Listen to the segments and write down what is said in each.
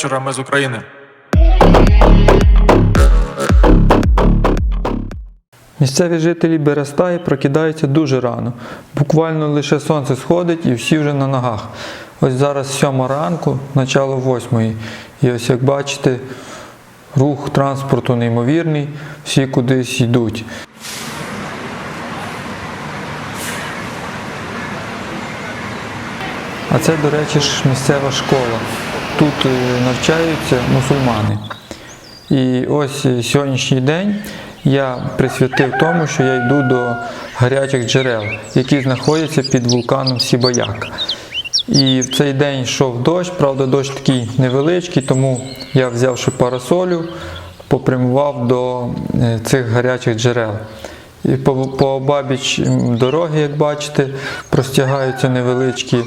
вечора. Ми з України. Місцеві жителі Берестаї прокидаються дуже рано. Буквально лише сонце сходить і всі вже на ногах. Ось зараз сьома ранку, начало восьмої. І ось як бачите, рух транспорту неймовірний, всі кудись йдуть. А це, до речі, ж місцева школа. Тут е, навчаються мусульмани. І ось е, сьогоднішній день я присвятив тому, що я йду до гарячих джерел, які знаходяться під вулканом Сібаяк. І в цей день йшов дощ, правда, дощ такий невеличкий, тому я взявши парасолю, попрямував до е, цих гарячих джерел. І по, по обабіч дороги, як бачите, простягаються невеличкі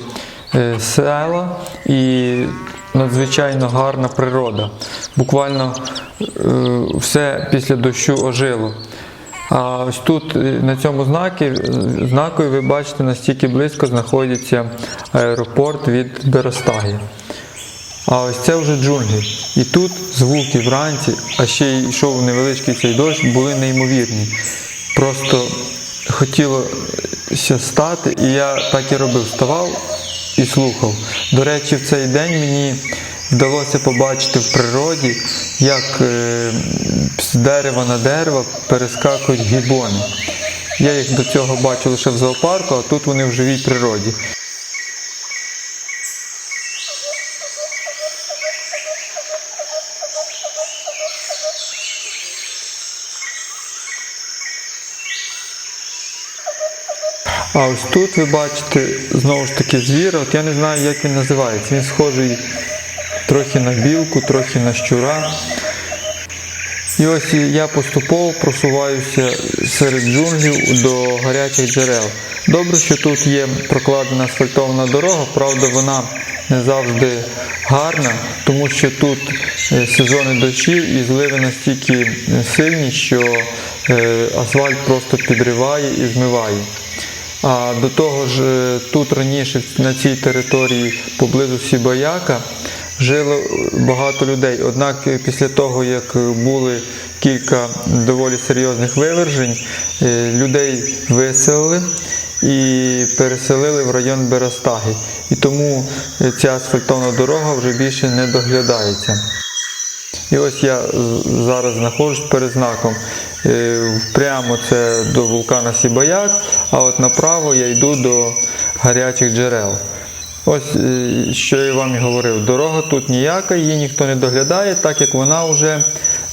села і надзвичайно гарна природа. Буквально е, все після дощу ожило. А ось тут е, на цьому знакі, знакові ви бачите, настільки близько знаходиться аеропорт від Берестаги. А ось це вже джунглі. І тут звуки вранці, а ще й йшов невеличкий цей дощ, були неймовірні. Просто хотілося стати, і я так і робив, вставав і слухав. До речі, в цей день мені вдалося побачити в природі, як е, з дерева на дерево перескакують гібони. Я їх до цього бачив лише в зоопарку, а тут вони в живій природі. А ось тут ви бачите знову ж таки звір, от я не знаю, як він називається. Він схожий трохи на білку, трохи на щура. І ось я поступово просуваюся серед джунглів до гарячих джерел. Добре, що тут є прокладена асфальтована дорога, правда, вона не завжди гарна, тому що тут е, сезони дощів і зливи настільки сильні, що е, асфальт просто підриває і змиває. А до того ж, е, тут раніше на цій території поблизу Сібаяка жило багато людей. Однак е, після того, як були кілька доволі серйозних вивержень, е, людей виселили і переселили в район Берестаги. І тому е, ця асфальтовна дорога вже більше не доглядається. І ось я зараз знаходжусь перед знаком. Е, Прямо це до вулкана Сібаяк, а от направо я йду до гарячих джерел. Ось е, що я вам і говорив, дорога тут ніяка, її ніхто не доглядає, так як вона вже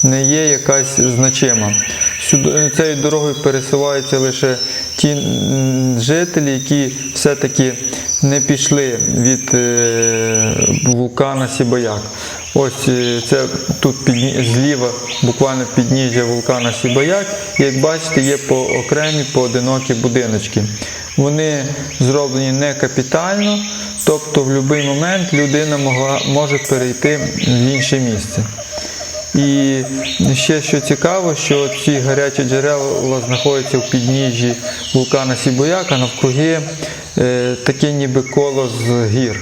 не є якась значима. Сюди, цією дорогою пересуваються лише ті жителі, які все-таки не пішли від е, вулкана Сібаяк. Ось е, це тут підні, зліва буквально підніжжя вулкана Сібаяк. Як бачите, є по окремі поодинокі будиночки. Вони зроблені не капітально, тобто в будь-який момент людина могла, може перейти в інше місце. І ще що цікаво, що ці гарячі джерела знаходяться в підніжжі вулкана Сібояка, навкруги е, таке ніби коло з гір.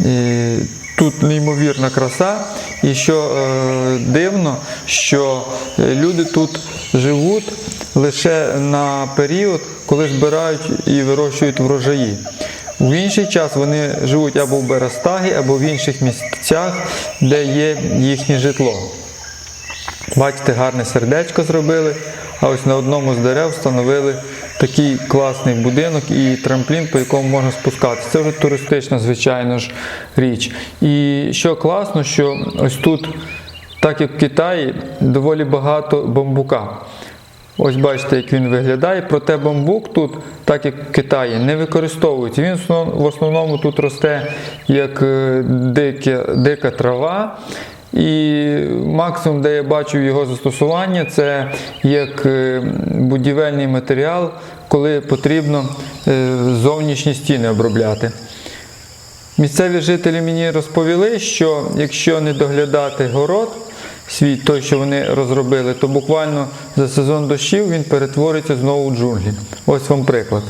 Е, Тут неймовірна краса, і що е, дивно, що е, люди тут живуть лише на період, коли збирають і вирощують врожаї. В інший час вони живуть або в Берестагі, або в інших місцях, де є їхнє житло. Бачите, гарне сердечко зробили, а ось на одному з дерев встановили такий класний будинок і трамплін, по якому можна спускатися. Це вже туристична, звичайно ж, річ. І що класно, що ось тут, так як в Китаї, доволі багато бамбука. Ось бачите, як він виглядає, проте бамбук тут, так як в Китаї, не використовується. Він в основному тут росте як е, дике, дика трава. І максимум, де я бачу його застосування, це як е, будівельний матеріал, коли потрібно е, зовнішні стіни обробляти. Місцеві жителі мені розповіли, що якщо не доглядати город, свій той, що вони розробили, то буквально за сезон дощів він перетвориться знову в джунглі. Ось вам приклад.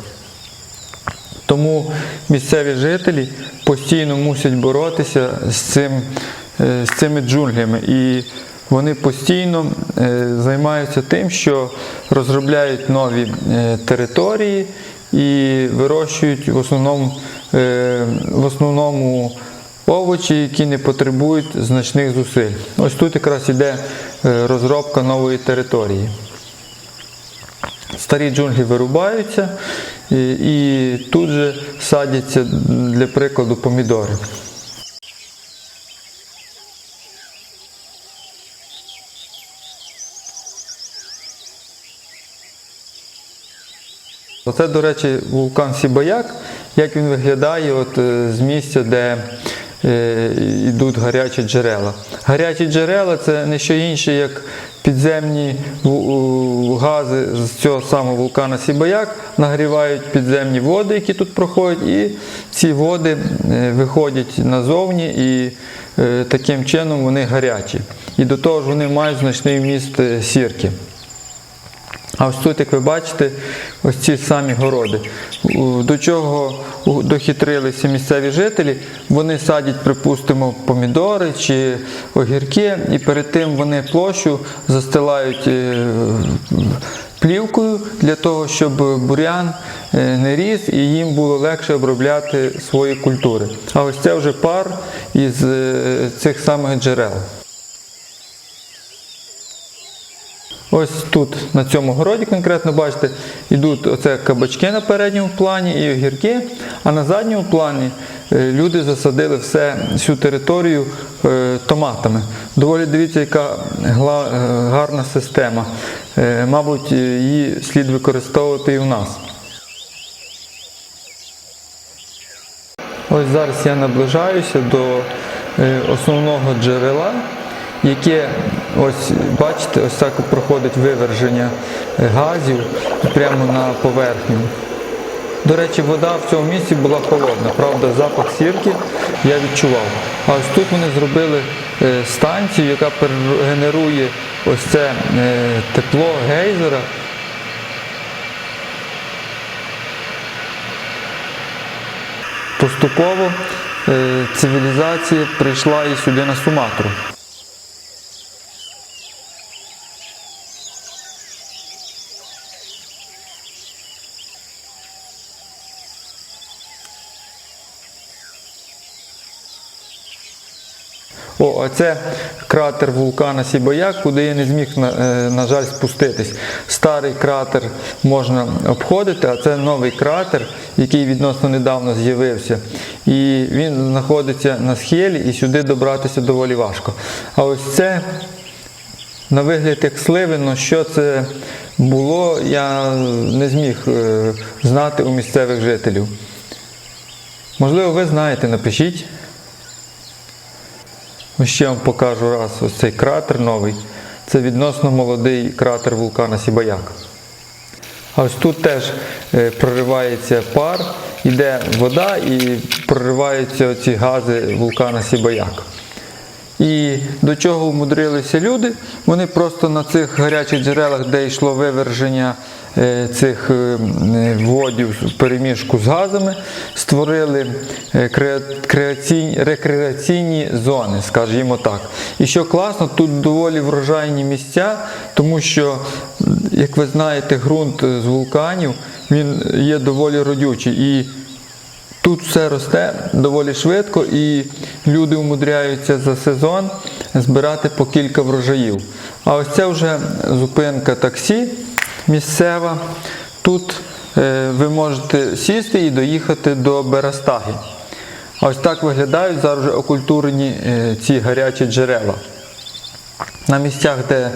Тому місцеві жителі постійно мусять боротися з цим з цими джунглями. І вони постійно е, займаються тим, що розробляють нові е, території і вирощують в основному, е, в основному овочі, які не потребують значних зусиль. Ось тут якраз іде е, розробка нової території. Старі джунглі вирубаються і тут же садяться для прикладу помідори. Оце, до речі, вулкан Сібаяк. Як він виглядає от, е, з місця, де е, йдуть гарячі джерела. Гарячі джерела це не що інше, як підземні гази з цього самого вулкана Сібаяк нагрівають підземні води, які тут проходять, і ці води е, виходять назовні і е, таким чином вони гарячі. І до того ж вони мають значний вміст е, сірки. А ось тут, як ви бачите, ось ці самі городи. До чого дохитрилися місцеві жителі, вони садять, припустимо, помідори чи огірки, і перед тим вони площу застилають е, плівкою для того, щоб бурян е, не ріс і їм було легше обробляти свої культури. А ось це вже пар із е, цих самих джерел. Ось тут, на цьому городі конкретно бачите, йдуть оце кабачки на передньому плані і огірки, а на задньому плані е, люди засадили все, всю територію е, томатами. Доволі дивіться, яка е, гарна система. Мабуть, її слід використовувати і у нас. Ось зараз я наближаюся до основного джерела, яке, ось бачите, ось так проходить виверження е, газів прямо на поверхню. До речі, вода в цьому місці була холодна, правда, запах сірки я відчував. А ось тут вони зробили е, станцію, яка генерує ось це е, тепло гейзера. Поступово цивілізація прийшла і сюди на Суматру. О, а це кратер вулкана Сібаяк, куди я не зміг, на, е, на жаль, спуститись. Старий кратер можна обходити, а це новий кратер, який відносно недавно з'явився. І він знаходиться на схилі, і сюди добратися доволі важко. А ось це на вигляд як сливино, що це було, я не зміг е, знати у місцевих жителів. Можливо, ви знаєте, напишіть. Ось ще вам покажу раз ось цей кратер новий. Це відносно молодий кратер вулкана Сібаяк. А ось тут теж е, проривається пар, іде вода і прориваються ці гази вулкана Сібаяк. І до чого умудрилися люди? Вони просто на цих гарячих джерелах, де йшло виверження цих е, м, е, водів в переміжку з газами, створили е, креаційні, рекреаційні зони, скажімо так. І що класно, тут доволі врожайні місця, тому що, як ви знаєте, ґрунт з вулканів він є доволі родючий. І Тут все росте доволі швидко і люди умудряються за сезон збирати по кілька врожаїв. А ось це вже зупинка таксі місцева. Тут е, ви можете сісти і доїхати до Берастаги. Ось так виглядають зараз вже окультурені е, ці гарячі джерела. На місцях, де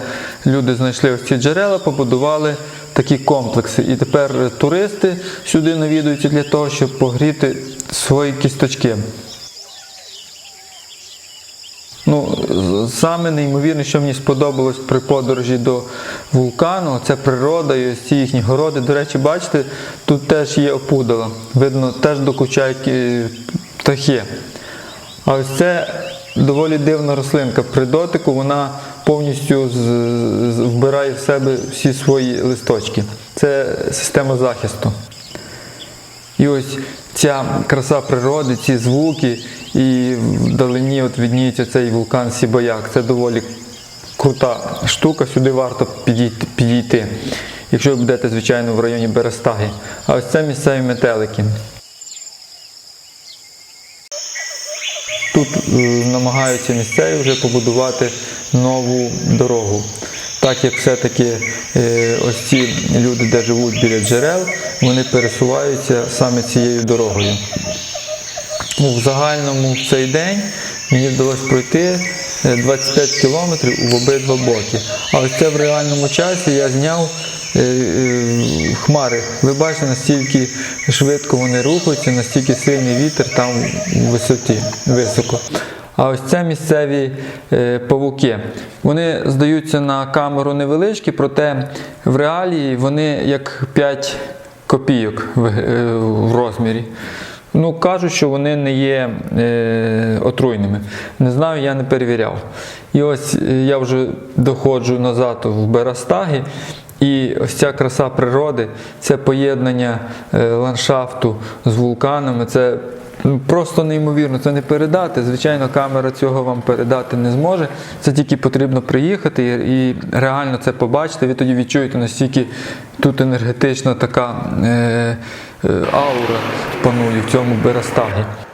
люди знайшли ось ці джерела, побудували такі комплекси. І тепер туристи сюди навідуються для того, щоб погріти свої кісточки. Ну, саме неймовірне, що мені сподобалось при подорожі до вулкану, це природа і ось ці їхні городи. До речі, бачите, тут теж є опудала. Видно, теж докучають птахи. А ось це доволі дивна рослинка. При дотику вона повністю вбирає в себе всі свої листочки. Це система захисту. І ось ця краса природи, ці звуки, і вдалині от відніється цей вулкан Сібояк. Це доволі крута штука, сюди варто підійти. підійти. Якщо ви будете, звичайно, в районі Берестаги. А ось це місцеві метелики. Тут е, намагаються місцеві вже побудувати нову дорогу. Так як все-таки е, ось ці люди, де живуть біля джерел, вони пересуваються саме цією дорогою. Ну, в загальному в цей день мені вдалося пройти е, 25 кілометрів в обидва боки. А ось це в реальному часі я зняв е, е, хмари. Ви бачите, настільки швидко вони рухаються, настільки сильний вітер там у висоті, високо. А ось це місцеві е, павуки. Вони здаються на камеру невеличкі, проте в реалії вони як 5 копійок в, е, розмірі. Ну, кажуть, що вони не є е, отруйними. Не знаю, я не перевіряв. І ось е, я вже доходжу назад в Берастагі, і ось ця краса природи, це поєднання ландшафту з вулканами, це просто неймовірно. Це не передати. Звичайно, камера цього вам передати не зможе. Це тільки потрібно приїхати і, реально це побачити. Ви тоді відчуєте, настільки тут енергетична така. Е, е, аура панує в цьому Берастагі.